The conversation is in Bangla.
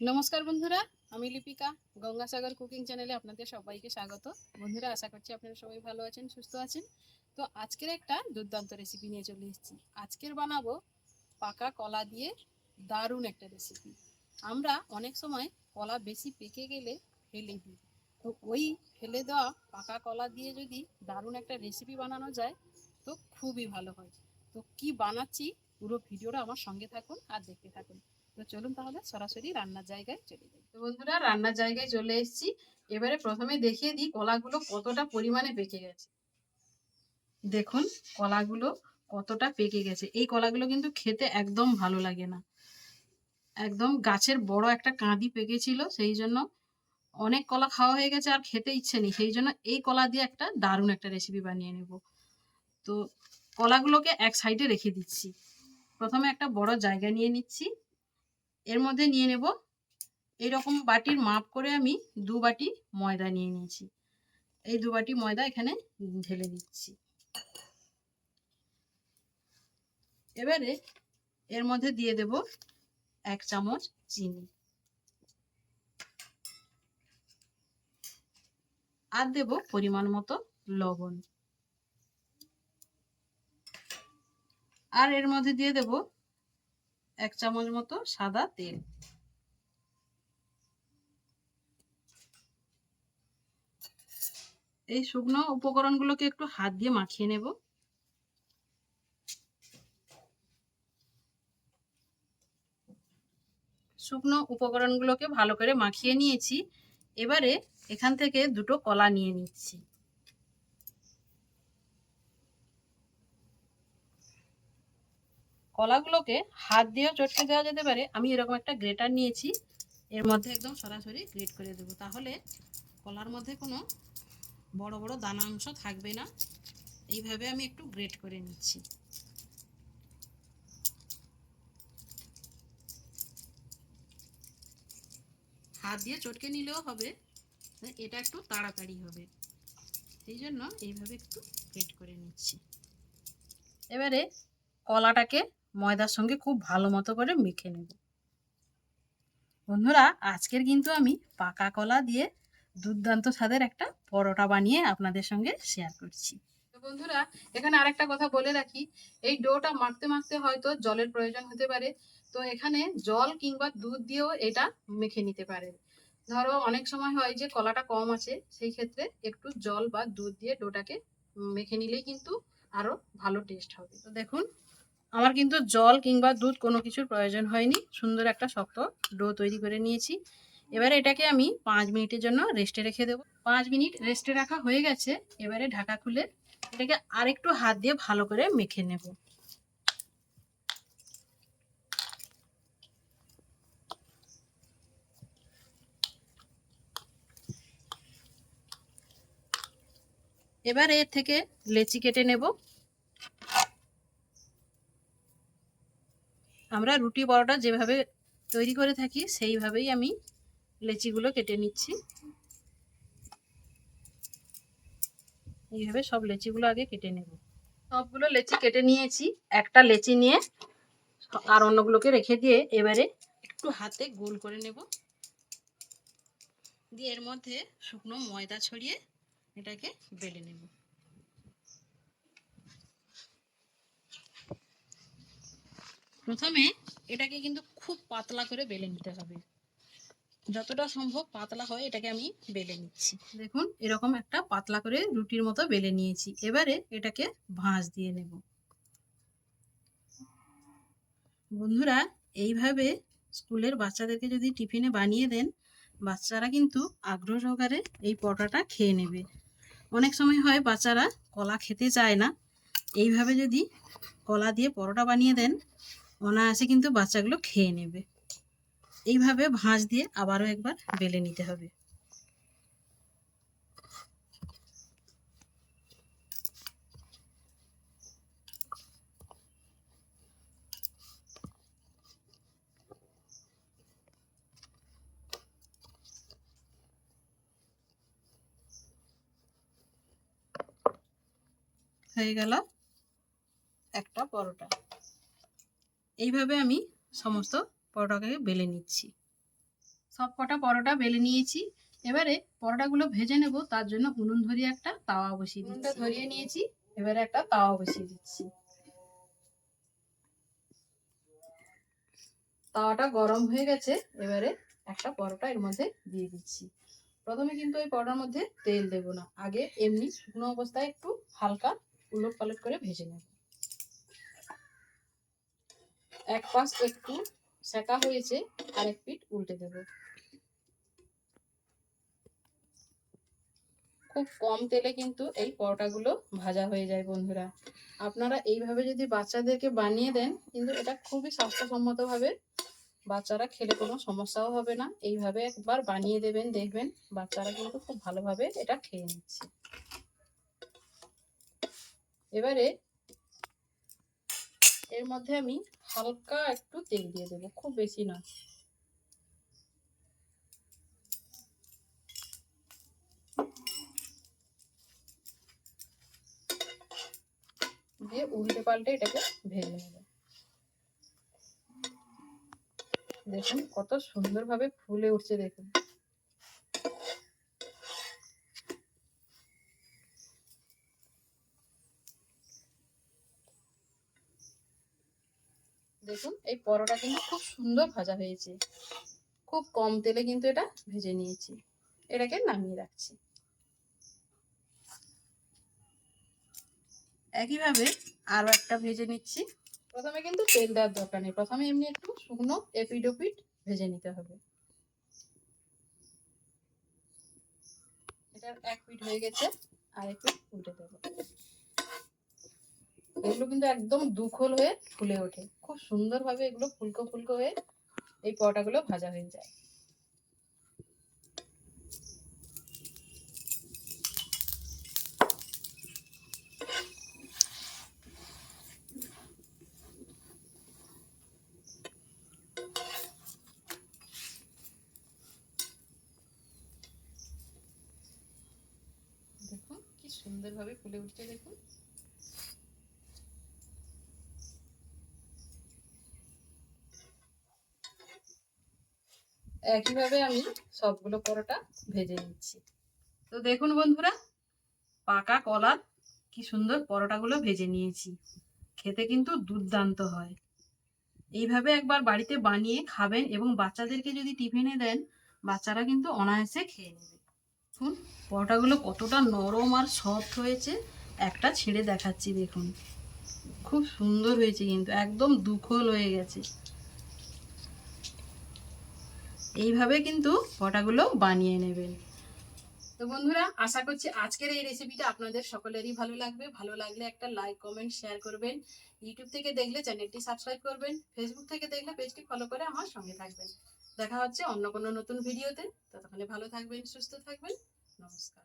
নমস্কার বন্ধুরা, আমি লিপিকা, গঙ্গাসাগর কুকিং চ্যানেলে আপনাদের সবাইকে স্বাগত। বন্ধুরা, আশা করছি আপনারা সবাই ভালো আছেন, সুস্থ আছেন। তো আজকের একটা দুর্দান্ত রেসিপি নিয়ে চলে এসেছি। আজকের বানাবো পাকা কলা দিয়ে দারুণ একটা রেসিপি আমরা অনেক সময় কলা বেশি পেকে গেলে ফেলে দিই। তো ওই ফেলে দেওয়া পাকা কলা দিয়ে যদি দারুণ একটা রেসিপি বানানো যায়, তো খুবই ভালো হয়। তো কি বানাচ্ছি, পুরো ভিডিওটা আমার সঙ্গে থাকুন আর দেখতে থাকুন। তো চলুন তাহলে সরাসরি রান্নার জায়গায় চলে যাই। তো বন্ধুরা, রান্নার জায়গায় চলে এসেছি। এবারে প্রথমে দেখিয়ে দিই কলাগুলো কতটা পরিমাণে পেকে গেছে। দেখুন, কলাগুলো কতটা পেকে গেছে। এই কলাগুলো কিন্তু খেতে একদম ভালো লাগে না। একদম গাছের বড় একটা কাঁদি পেকেছিল, সেই জন্য অনেক কলা খাওয়া হয়ে গেছে আর খেতে ইচ্ছে নেই। সেই জন্য এই কলা দিয়ে একটা দারুণ একটা রেসিপি বানিয়ে নেব। তো কলাগুলোকে এক সাইডে রেখে দিচ্ছি। প্রথমে একটা বড় জায়গা নিয়ে নিচ্ছি। এর মধ্যে নিয়ে নেব। এরকম বাটির মাপ করে আমি দু বাটি ময়দা নিয়ে নিয়েছি। এই দু বাটি ময়দা এখানে ঢেলে দিচ্ছি। এবারে এর মধ্যে দিয়ে দেব এক চামচ চিনি। আর দেব পরিমাণ মতো লবণ। আর এর মধ্যে দিয়ে দেব এক চামচ মতো সাদা তেল। এই শুকনো উপকরণগুলোকে একটু হাত দিয়ে মাখিয়ে নেব। শুকনো উপকরণগুলোকে ভালো করে মাখিয়ে নিয়েছি। এবারে এখান থেকে দুটো কলা নিয়ে নিচ্ছি। কলাগুলোকে হাত দিয়েও চটকে দেওয়া যেতে পারে। আমি এরকম একটা গ্রেটার নিয়েছি। এর মধ্যে একদম সরাসরি গ্রেট করে দেবো। তাহলে কলার মধ্যে কোনো বড় বড় দানা অংশ থাকবে না। এইভাবে আমি একটু গ্রেট করে নিচ্ছি। হাত দিয়ে চটকে নিলেও হবে। এটা একটু তাড়াতাড়ি হবে। সেই জন্য এইভাবে একটু গ্রেট করে নিচ্ছি। এবারে কলাটাকে ময়দার সঙ্গে খুব ভালো মতো করে মেখে নেব। বন্ধুরা, আজকের কিন্তু আমি পাকা কলা দিয়ে দুর্দান্ত স্বাদের একটা পরোটা বানিয়ে আপনাদের সঙ্গে শেয়ার করছি। বন্ধুরা, এখানে আরেকটা কথা বলে রাখি, এই ডোটা মাখতে মাখতে হয়তো জলের প্রয়োজন হতে পারে। তো এখানে জল কিংবা দুধ দিয়েও এটা মেখে নিতে পারেন। ধরো, অনেক সময় হয় যে কলাটা কম আছে, সেই ক্ষেত্রে একটু জল বা দুধ দিয়ে ডোটাকে মেখে নিলেই কিন্তু আরও ভালো টেস্ট হবে। তো দেখুন আমার কিন্তু জল কিংবা দুধ কোনো কিছুর প্রয়োজন হয়নি। সুন্দর একটা শক্ত ডো তৈরি করে নিয়েছি। এবারে এটাকে আমি পাঁচ মিনিটের জন্য রেস্টে রেখে দেবো। পাঁচ মিনিট রেস্টে রাখা হয়ে গেছে। এবারে ঢাকা খুলে এটাকে আরেকটু হাত দিয়ে ভালো করে মেখে নেব। এবার এর থেকে লেচি কেটে নেব। আমরা রুটি বড়টা যেভাবে তৈরি করে থাকি, সেইভাবেই আমি লেচিগুলো কেটে নিচ্ছি। এইভাবে সব লেচিগুলো আগে কেটে নেব। সবগুলো লেচি কেটে নিয়েছি। একটা লেচি নিয়ে আর অন্যগুলোকে রেখে দিয়ে এবারে একটু হাতে গোল করে নেব। দিয়ে এর মধ্যে শুকনো ময়দা ছড়িয়ে এটাকে বেলে নেব। প্রথমে এটাকে কিন্তু খুব পাতলা করে বেলে নিতে হবে। যতটা সম্ভব পাতলা হয় এটাকে আমি বেলে নিচ্ছি। দেখুন, এরকম একটা পাতলা করে রুটির মতো বেলে নিয়েছি। এবারে এটাকে ভাঁজ দিয়ে নেব। বন্ধুরা, এইভাবে স্কুলের বাচ্চাদেরকে যদি টিফিনে বানিয়ে দেন, বাচ্চারা কিন্তু আগ্রহ সহকারে এই পরোটাটা খেয়ে নেবে। অনেক সময় হয় বাচ্চারা কলা খেতে চায় না। এইভাবে যদি কলা দিয়ে পরোটা বানিয়ে দেন অনায়াসে কিন্তু বাচ্চাগুলো খেয়ে নেবে। এইভাবে ভাঁজ দিয়ে আবারও একবার বেলে নিতে হবে। হয়ে গেল একটা পরোটা। এইভাবে আমি সমস্ত পরোটাকে বেলে নিচ্ছি। সব কটা পরোটা বেলে নিয়েছি। এবারে পরোটাগুলো ভেজে নেব তার জন্য উনুন ধরিয়ে একটা তাওয়া বসিয়ে দিচ্ছি। ধরিয়ে নিয়েছি এবারে একটা তাওয়া বসিয়ে দিচ্ছি। তাওয়াটা গরম হয়ে গেছে এবারে একটা পরোটা এর মধ্যে দিয়ে দিচ্ছি। প্রথমে কিন্তু এই পরোটার মধ্যে তেল দেব না আগে এমনি শুকনো অবস্থায় একটু হালকা উলট পালট করে ভেজে নেব। এক পাশ একটু সেকা হয়েছে আর এক পিঠ উল্টে দেব। খুব কম তেলে কিন্তু এই পরোটাগুলো ভাজা হয়ে যায় বন্ধুরা। আপনারা এইভাবে যদি বাচ্চাদেরকে বানিয়ে দেন, কিন্তু এটা খুবই স্বাস্থ্যসম্মতভাবে বাচ্চারা খেলে কোনো সমস্যাও হবে না। এইভাবে একবার বানিয়ে দেবেন, দেখবেন বাচ্চারা কিন্তু খুব ভালোভাবে এটা খেয়ে নিচ্ছে। এবারে এর মধ্যে আমি হালকা একটু তেল দিয়ে দেবো, খুব বেশি না দিয়ে উল্টে পাল্টে এটাকে ভেজে নেব। দেখুন কত সুন্দরভাবে ফুলে উঠছে দেখুন। দেখুন, এই পরোটা কিন্তু খুব সুন্দর ভাজা হয়েছে। খুব কম তেলে কিন্তু এটা ভেজে নিয়েছি। এটাকে নামিয়ে রাখছি। একইভাবে আরও একটা ভেজে নিচ্ছি। প্রথমে কিন্তু তেল দেওয়ার দরকার নেই। প্রথমে এমনি একটু শুকনো এপিড ওপিড ভেজে নিতে হবে। এটার এক পিঠ হয়ে গেছে, আর একটু উল্টে দেবো। এগুলো কিন্তু একদম দুখোল হয়ে ফুলে ওঠে। খুব সুন্দরভাবে এগুলো ফুলকো ফুলকো হয়ে এই পরোটাগুলো ভাজা হয়ে যায়। দেখুন, কি সুন্দরভাবে ফুলে উঠছে, দেখুন। একইভাবে আমি সবগুলো পরোটা ভেজে নিচ্ছি। তো দেখুন বন্ধুরা, পাকা কলার কি সুন্দর পরোটাগুলো ভেজে নিয়েছি। খেতে কিন্তু দুর্দান্ত হয়। এইভাবে একবার বাড়িতে বানিয়ে খাবেন এবং বাচ্চাদেরকে যদি টিফিনে দেন, বাচ্চারা কিন্তু অনায়াসে খেয়ে নেবে। দেখুন, পরোটাগুলো কতটা নরম আর সফট হয়েছে। একটা ছিঁড়ে দেখাচ্ছি, দেখুন। খুব সুন্দর হয়েছে কিন্তু, একদম দুখোল হয়ে গেছে। এইভাবে কিন্তু পটাগুলো বানিয়ে নেবেন। তো বন্ধুরা, আশা করছি আজকের এই রেসিপিটা আপনাদের সকলেরই ভালো লাগবে। ভালো লাগলে একটা লাইক কমেন্ট শেয়ার করবেন। ইউটিউব থেকে দেখলে চ্যানেলটি সাবস্ক্রাইব করবেন। ফেসবুক থেকে দেখলে পেজটি ফলো করে আমার সঙ্গে থাকবেন। দেখা হচ্ছে অন্য কোনো নতুন ভিডিওতে ততক্ষণে ভালো থাকবেন, সুস্থ থাকবেন। নমস্কার।